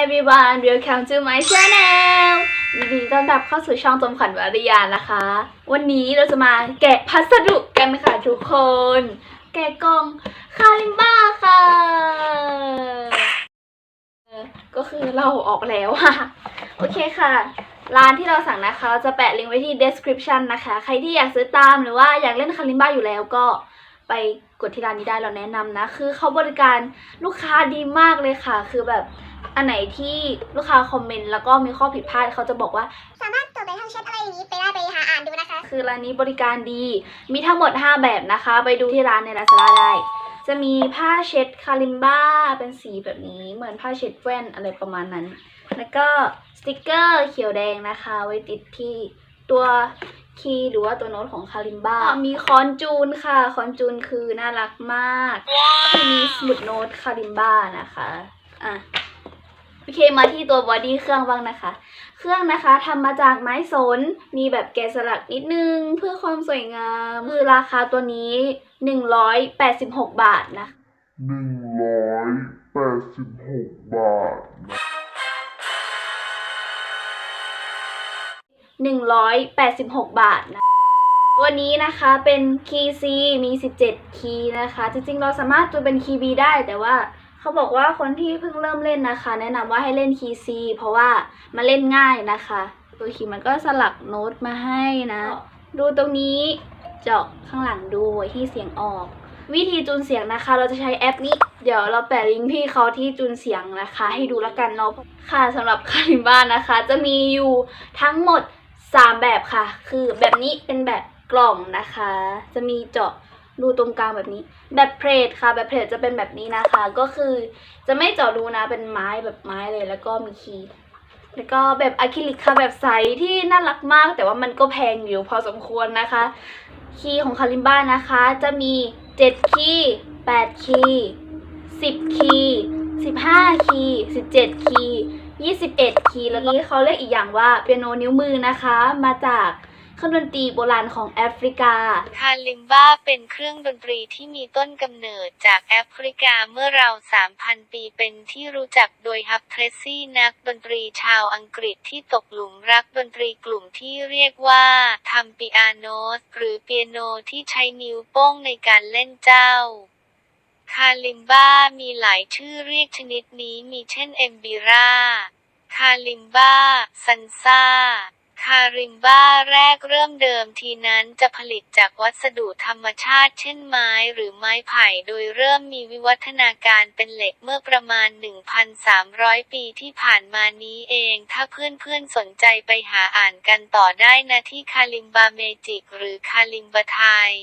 everyone welcome to my channel ยินดีต้อนรับเข้าสู่ช่องจมขวัญวริยานะคะ วันนี้เราจะมาแกะพัสดุกันค่ะทุกคน แกะกล่องคาริมบ้าค่ะ ก็คือเราออกแล้วค่ะโอเคค่ะ ร้านที่เราสั่งนะคะ เราจะแปะลิงก์ไว้ที่ description นะคะ ใครที่อยากซื้อตามหรือว่าอยากเล่นคาริมบ้าอยู่แล้วก็ ไปกดที่ร้านนี้ได้เราแนะนำนะ คือเขาบริการลูกค้าดีมากเลยค่ะ คือแบบอันไหนที่ลูกค้าคอมเมนต์แล้วก็มีข้อผิดพลาดเขาจะบอกว่า สามารถตรวจไปทางแชทอะไรอย่างนี้ไปได้ไปหาอ่านดูนะคะ คือร้านนี้บริการดี มีทั้งหมด 5 แบบนะคะ ไปดูที่ร้านใน Lazada ได้ จะมีผ้าเช็ดคาริมบ้าเป็นสีแบบนี้เหมือนผ้าเช็ดแว่นอะไรประมาณนั้น แล้วก็สติกเกอร์เขียวแดงนะคะ ไว้ติดที่ตัว คีย์หรือว่าตัวโน้ตของคาริมบ้ามีคอนจูนค่ะ คอนจูนคือน่ารักมากมีสมุดโน้ตคาริมบ้านะคะอะโอเคมาที่ตัวบอดี้เครื่องบ้างนะคะ เครื่องนะคะทำมาจากไม้สน มีแบบแกะสลักนิดนึง เพื่อความสวยงาม คือราคาตัวนี้ 186 บาทนะหนึ่งร้อยแปดสิบหกบาทนะ 186 บาทนะตัวนี้นะคะเป็นคีย์ C มี 17 คีย์นะคะ จริงๆ เราสามารถตัวเป็นคีย์ B ได้แต่ว่าเขาบอกว่าคนที่เพิ่งเริ่มเล่นนะคะ แนะนำว่าให้เล่นคีย์ C เพราะว่ามันเล่นง่ายนะคะ ตัวคีย์มันก็สลักโน้ตมาให้นะ ดูตรงนี้เจาะข้างหลังดูไว้ที่เสียงออก วิธีจูนเสียงนะคะ เราจะใช้แอปนี้ เดี๋ยวเราแปะลิงก์พี่เขาที่จูนเสียงนะคะ ให้ดูแล้วกันเนาะค่ะสำหรับคาริมบ้านนะคะ จะมีอยู่ทั้งหมด 3แบบค่ะ คือแบบนี้เป็นแบบกล่องนะคะ จะมีเจาะรูตรงกลางแบบนี้ แบบเพลทค่ะ แบบเพลทจะเป็นแบบนี้นะคะ ก็คือจะไม่เจาะรูนะ เป็นไม้แบบไม้เลย แล้วก็มีคีย์แล้วก็แบบอะคริลิกค่ะ แบบใสที่น่ารักมาก แต่ว่ามันก็แพงอยู่พอสมควรนะคะ คีย์ของคาริมบ้านะคะ จะมี 7 คีย์8คีย์10 คีย์ 15 คีย์ 17 คีย์ 21 คีย์แล้วก็เขาเรียกอีกอย่างว่าเปียโนนิ้วมือนะคะ มาจากเครื่องดนตรีโบราณของแอฟริกา คาลิมบ้าเป็นเครื่องดนตรีที่มีต้นกำเนิดจากแอฟริกาเมื่อราว 3,000 ปีเป็นที่รู้จักโดยฮับเทรซี่นักดนตรีชาวอังกฤษที่ตกหลุมรักดนตรีกลุ่มที่เรียกว่าทำปิอาโนสหรือเปียโนที่ใช้นิ้วโป้งในการเล่นเจ้า คาลิมบ้ามีหลายชื่อเรียกชนิดนี้มีเช่นเอมบิราคาลิมบ้า ซันซาคาริมบ้าแรกเริ่มเดิมทีนั้นจะผลิตจากวัสดุธรรมชาติเช่นไม้หรือไม้ไผ่โดยเริ่มมีวิวัฒนาการเป็นเหล็กเมื่อประมาณ 1,300 ปีที่ผ่านมานี้เอง ถ้าเพื่อนๆสนใจไปหาอ่านกันต่อได้นะที่คาลิมบาเมจิกหรือคาลิมบาไทย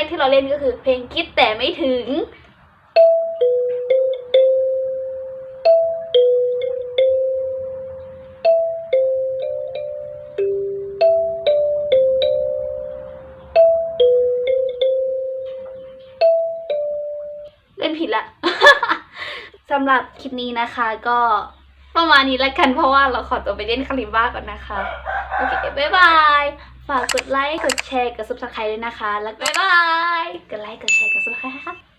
กที่เราเล่นก็คือเพลงคิดแต่ไม่ถึง เล่นผิดละ สำหรับคลิปนี้นะคะก็ประมาณนี้แล้วกันเพราะว่าเราขอตัวไปเล่นคาริมบ้าก่อนนะคะ โอเค บ๊ายบาย ฝากกดไลค์ กดแชร์ กด subscribe ด้วยนะคะ แล้วบ๊ายบาย กดไลค์ กดแชร์ กด subscribe ค่ะ